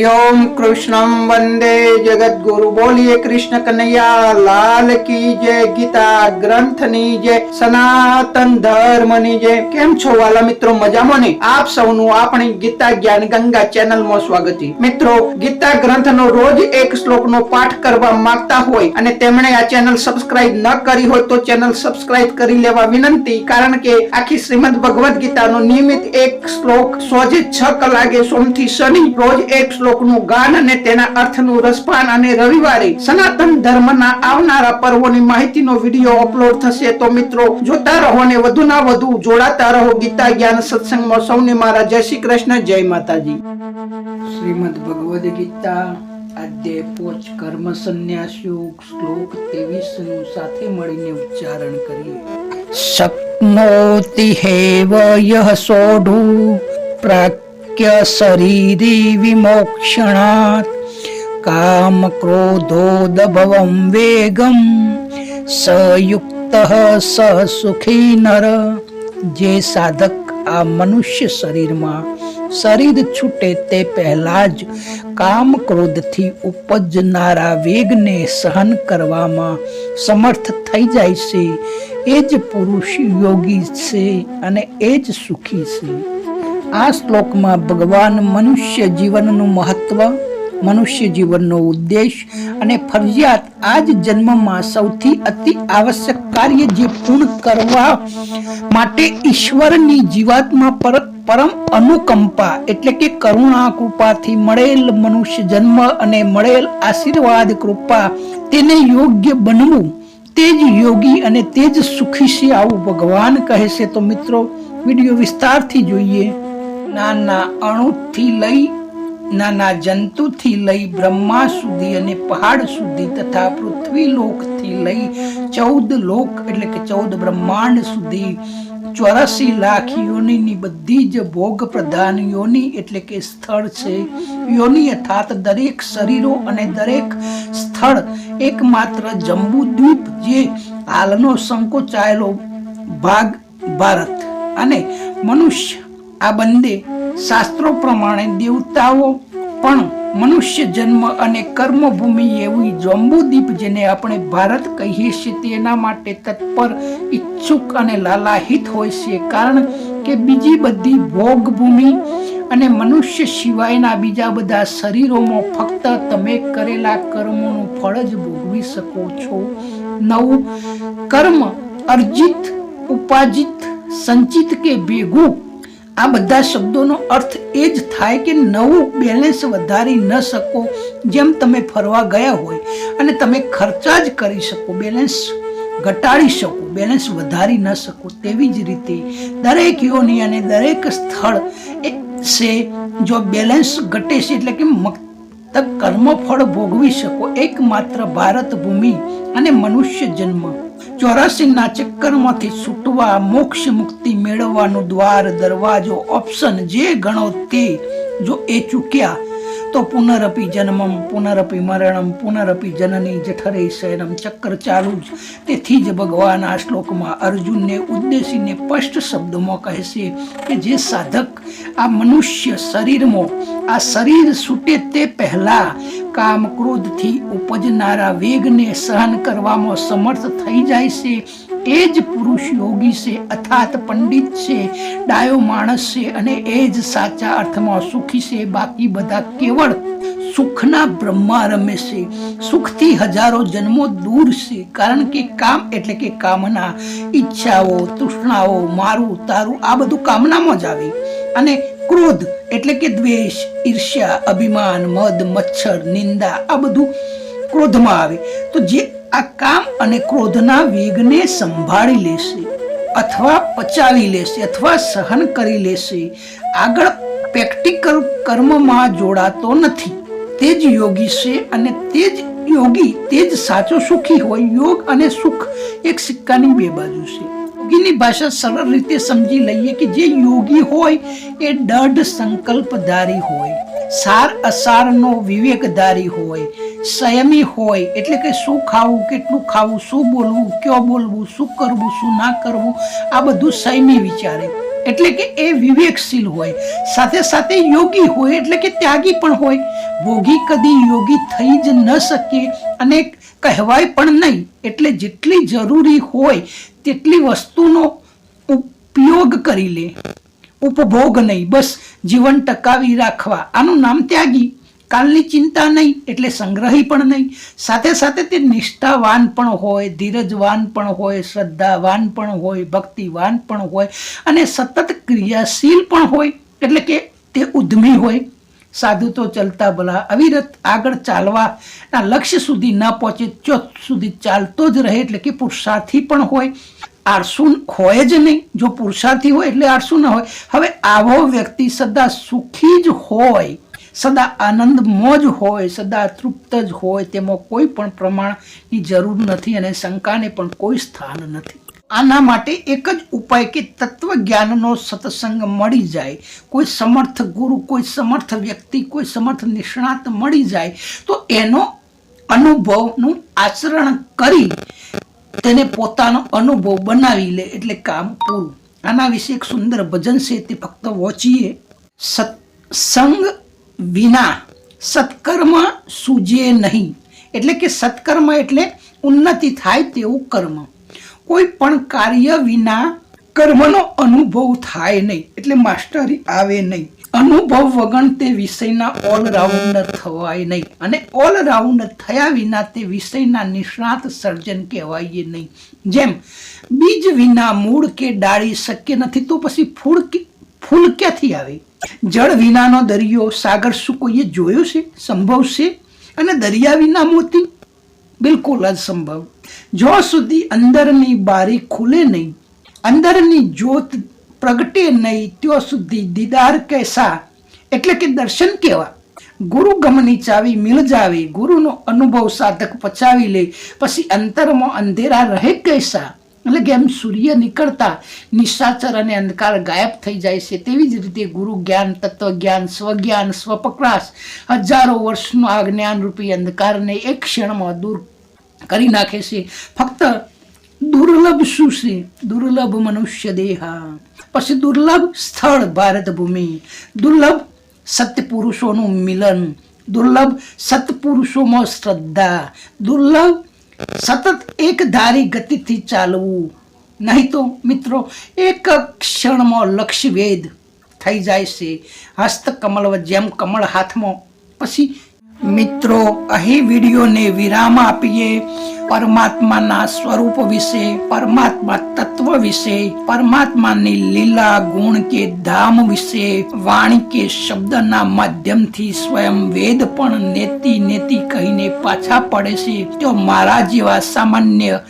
હરિઓમ કૃષ્ણમ વંદે જગદગુરુ બોલીએ કૃષ્ણ કનૈયા લાલ કી જય ગીતા ગ્રંથની જય સનાતન ધર્મની જય કેમ છો વાલા મિત્રો મજામાં ને આપ સૌનું આપણી ગીતા જ્ઞાન ગંગા ચેનલમાં સ્વાગત મિત્રો ગીતા ગ્રંથનો રોજ એક શ્લોકનો પાઠ કરવા માંગતા હોય અને તેમણે આ ચેનલ સબસ્ક્રાઇબ ન કરી હોય તો ચેનલ સબસ્ક્રાઇબ કરી લેવા વિનંતી, કારણ કે આખી શ્રીમદ ભગવદ્ ગીતાનો નિયમિત એક શ્લોક સોજે છ કલાકે સોમથી શનિ રોજ એક શ્લોકનું ગાન અને તેના અર્થનું રસપાન અને રવિવારે સનાતન ધર્મના આવનારા પર્વોની માહિતીનો વીડિયો અપલોડ થશે. તો મિત્રો જોતા રહો અને વધુના વધુ જોડાતા રહો ગીતા જ્ઞાન સત્સંગમાં. સૌને મારા જય શ્રી કૃષ્ણ જય માતાજી. શ્રીમદ ભગવદ્ ગીતા અધ્યાય પોચ કર્મ સંન્યાસ યોગ શ્લોક ત્રેવીસનું સાથે મળીને ઉચ્ચારણ કરીએ. શક્નોતિ હેવ યહ સોઢુ પ્રાક્ય શરીરી વિમોક્ષણાત કામ ક્રોધોદભવમ વેગમ સયુક્ત સ સુખી નર જે સાધક આ મનુષ્ય શરીરમાં શરીર છૂટે તે પહેલા જ કામ ક્રોધથી ઉપજનારા વેગને સહન કરવામાં સમર્થ થઈ જાય છે એ જ પુરુષ યોગી છે અને એ જ સુખી છે આ શ્લોકમાં ભગવાન મનુષ્ય જીવનનું મહત્વ, મનુષ્ય જીવનનો ઉદ્દેશ અને ફરજિયાત આ જ જન્મમાં સૌથી અતિ આવશ્યક કાર્ય જે પૂર્ણ કરવા માટે ઈશ્વરની જીવાત્મા પર પરમ અનુકંપા એટલે કે કરુણા કૃપાથી મળેલ મનુષ્ય જન્મ અને મળેલ આશીર્વાદ કૃપા તેને યોગ્ય બનવું, તે જ યોગી અને તે જ સુખી છે આવું ભગવાન કહે છે. તો મિત્રો, વીડિયો વિસ્તારથી જોઈએ. નાના અણુથી લઈ, નાના જંતુથી લઈ, બ્રહ્મા સુધી અને પહાડ સુધી તથા પૃથ્વી લોકથી લઈ, ચૌદ લોક એટલે કે ચૌદ બ્રહ્માંડ સુધી, ચોરાસી લાખ યોનિની બધી જ ભોગ પ્રધાન યોની એટલે કે સ્થળ છે. યોની અર્થાત દરેક શરીરો અને દરેક સ્થળ એકમાત્ર જંબુ દ્વીપ જે હાલનો સંકોચાયેલો ભાગ ભારત. અને મનુષ્ય આ બંને શાસ્ત્રો પ્રમાણે દેવતાઓ, પણ મનુષ્ય જન્મ અને કર્મભૂમિ એવી જંબુદીપ જેને આપણે ભારત કહીએ છીએ તેના માટે તત્પર, ઈચ્છુક અને લાલાહિત હોય છે. કારણ કે બીજી બધી ભોગભૂમિ અને મનુષ્ય સિવાયના બીજા બધા શરીરોમાં ફક્ત તમે કરેલા કર્મોનું ફળ જ ભોગવી શકો છો. નવું, કર્મ અર્જિત ઉપાજિત સંચિત કે ભેગું આ બધા શબ્દોનો અર્થ એ જ થાય કે નવું બેલેન્સ વધારી ન શકો, જેમ તમે ફરવા ગયા હોય અને તમે ખર્ચા જ કરી શકો બેલેન્સ ઘટાડી શકો બેલેન્સ વધારી ન શકો, તેવી જ રીતે દરેક યોની અને દરેક સ્થળ એ છે, જો બેલેન્સ ઘટે છે એટલે કે મક્ત કર્મફળ ભોગવી શકો, એકમાત્ર ભારત ભૂમિ અને મનુષ્ય જન્મ. ચોરાસીના ચક્કરમાંથી છૂટવા, મોક્ષ મુક્તિ મેળવવાનું દ્વાર, દરવાજો ઓપ્શન જે ગણો તે જો એ ચૂક્યા તો પુનરપી જન્મમ, પુનરપી મરણમ, પુનરપી જનની જઠરે શયનમ ચક્કર ચાલુ જ. તેથી જ ભગવાન આ શ્લોકમાં અર્જુનને ઉદ્દેશીને સ્પષ્ટ શબ્દોમાં કહે છે કે જે સાધક આ મનુષ્ય શરીરમાં, આ શરીર છૂટે તે પહેલા કામ ક્રોધથી ઉપજનારા વેગને સહન કરવામાં સમર્થ થઈ જાય છે એ જ પુરુષ યોગી છે અર્થાત પંડિત છે, ડાયો માણસ છે અને એ જ સાચા અર્થમાં સુખી છે. બાકી બધા કેવળ સુખના બ્રહ્મા રમે છે. સુખથી હજારો જન્મો દૂર છે. કારણ કે કામ એટલે કે કામના, ઈચ્છાઓ, તૃષ્ણાઓ, મારું, તારું, આ બધું કામનામાં જ આવે. અને ક્રોધ એટલે કે દ્વેષ, ઈર્ષ્યા, અભિમાન, મદ, મચ્છર, નિંદા, આ બધું ક્રોધમાં આવે. તો જે આ કામ અને ક્રોધના વેગને સંભાળી લેશે, અથવા પચાવી લેશે, અથવા સહન કરી લેશે. આગળ પ્રેક્ટિકલ કર્મમાં જોડાતો નથી. તે જ યોગી છે અને તે જ યોગી, તે જ સાચો સુખી હોય, યોગ અને સુખ એક સિક્કાની બે બાજુ છે. યોગીની ભાષા સરળ રીતે સમજી લઈએ કે જે યોગી હોય એ દઢ સંકલ્પધારી હોય. સાર અસારનો વિવેકધારી હોય, સંયમી હોય, એટલે કે શું ખાવું, કેટલું ખાવું, શું બોલવું, કયો બોલવું, શું કરવું, શું ના કરવું, આ બધું સંયમી વિચારે. એટલે કે એ વિવેકશીલ હોય. સાથે સાથે યોગી હોય, એટલે કે ત્યાગી પણ હોય. ભોગી કદી યોગી થઈ જ ન શકે અને કહેવાય પણ નહીં. એટલે જેટલી જરૂરી હોય, તેટલી વસ્તુનો ઉપયોગ કરી લે. ઉપભોગ નહીં, બસ જીવન ટકાવી રાખવા. આનું નામ ત્યાગી. કાલની ચિંતા નહીં, એટલે સંગ્રહી પણ નહીં. સાથે સાથે તે નિષ્ઠાવાન પણ હોય, ધીરજવાન પણ હોય, શ્રદ્ધાવાન પણ હોય, ભક્તિવાન પણ હોય અને સતત ક્રિયાશીલ પણ હોય. એટલે કે તે ઉદ્યમી હોય. સાધુ તો ચલતા ભલા, અવિરત આગળ ચાલવાના લક્ષ્ય સુધી ન પહોંચે, ચોથ સુધી ચાલતો જ રહે, એટલે કે પુરુષાર્થી પણ હોય. આળસુ હોય જ નહીં. જો પુરુષાર્થી હોય એટલે આળસુ ન હોય. હવે આવો વ્યક્તિ સદા સુખી જ હોય, સદા આનંદ મોજ હોય, સદા તૃપ્ત જ હોય, તેમાં કોઈ પણ પ્રમાણની જરૂર નથી અને શંકાને પણ કોઈ સ્થાન નથી. આના માટે એક જ ઉપાય કે તત્વ જ્ઞાનનો સત્સંગ મળી જાય. કોઈ સમર્થ ગુરુ, કોઈ સમર્થ વ્યક્તિ, કોઈ સમર્થ નિષ્ણાત મળી જાય, તો એનો અનુભવનું આચરણ કરી તેને પોતાનો અનુભવ બનાવી લે એટલે કામ પૂરું. આના વિશે એક સુંદર ભજન છે તે ફક્ત વોચીએ. સત્સંગ વિના સત્કર્મ સૂજે નહીં. એટલે કે સત્કર્મ એટલે ઉન્નતિ થાય તેવું કર્મ. કોઈ પણ કાર્ય વિના કર્મનો અનુભવ થાય નહીં. એટલે માસ્ટરી આવે નહીં. અનુભવ વગર તે વિષયના ઓલરાઉન્ડર થવાય નહીં. અને ઓલરાઉન્ડર થયા વિના તે વિષયના નિષ્ણાત સર્જન કહેવાય નહીં. જેમ, બીજ વિના મૂળ કે ડાળી શક્ય નથી તો પછી ફૂલ ફૂલ ક્યાંથી આવે? જળ વિનાનો દરિયો, સાગર શું કોઈએ જોયો છે? સંભવ છે? અને દરિયા વિના મોતી? બિલકુલ અસંભવ જો સુધી અંદરની બારી ખુલે નહીં, અંદરની જ્યોત પ્રગટે નહીં ત્યો સુધી દીદાર કેસા એટલે કે દર્શન કેવા? ગુરુ ગમની ચાવી મિલ જાવે, ગુરુનો અનુભવ સાધક પચાવી લે, પછી અંતરમાં અંધેરા રહે કૈસા એટલે કે એમ સૂર્ય નીકળતા નિશાચર અને અંધકાર ગાયબ થઈ જાય છે. તેવી જ રીતે ગુરુ જ્ઞાન તત્વ જ્ઞાન સ્વજ્ઞાન સ્વપ્રકાશ હજારો વર્ષનું આ જ્ઞાન રૂપી અંધકારને એક ક્ષણમાં દૂર કરી નાખે છે. ફક્ત દુર્લભ શું છે દુર્લભ મનુષ્ય દેહા, પછી દુર્લભ સ્થળ ભારત ભૂમિ, દુર્લભ સત્યપુરુષોનું મિલન, દુર્લભ સત્પુરુષોમાં શ્રદ્ધા, દુર્લભ સતત એક ધારી ગતિથી ચાલવું. નહીં તો, મિત્રો, એક ક્ષણમાં લક્ષ્ય વેદ થઈ જાય છે. હસ્ત કમળ જેમ કમળ હાથમાં, પછી મિત્રો, અહીં વિડીયોને વિરામ આપીએ. પરમાત્માના સ્વરૂપ વિશે, પરમાત્મા તત્વ વિશે, પરમાત્માની લીલા ગુણ કે ધામ વિશે, વાણી કે શબ્દના માધ્યમથી સ્વયં વેદ પણ નેતિ નેતિ કહીને પાછા પડે છે. તો મારા જેવા સામાન્ય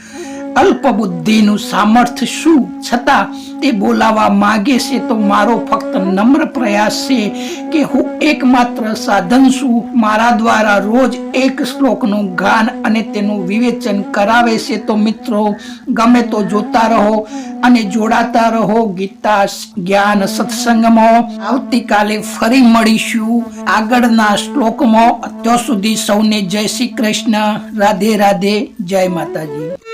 અલ્પ બુદ્ધિનું સામર્થ્ય શું? છતાં તે બોલાવા માગે છે તો મારો ફક્ત નમ્ર પ્રયાસ છે કે હું એકમાત્ર સાધન છું. મારા દ્વારા રોજ એક શ્લોકનું ગાન અને તેનું વિવેચન કરાવે છે તો મિત્રો, ગમે તો જોતા રહો અને જોડાતા રહો ગીતા જ્ઞાન સત્સંગમાં. આવતીકાલે ફરી મળીશું આગળના શ્લોકમાં. અત્યાર સુધી સૌને જય શ્રી કૃષ્ણ. રાધે રાધે. જય માતાજી.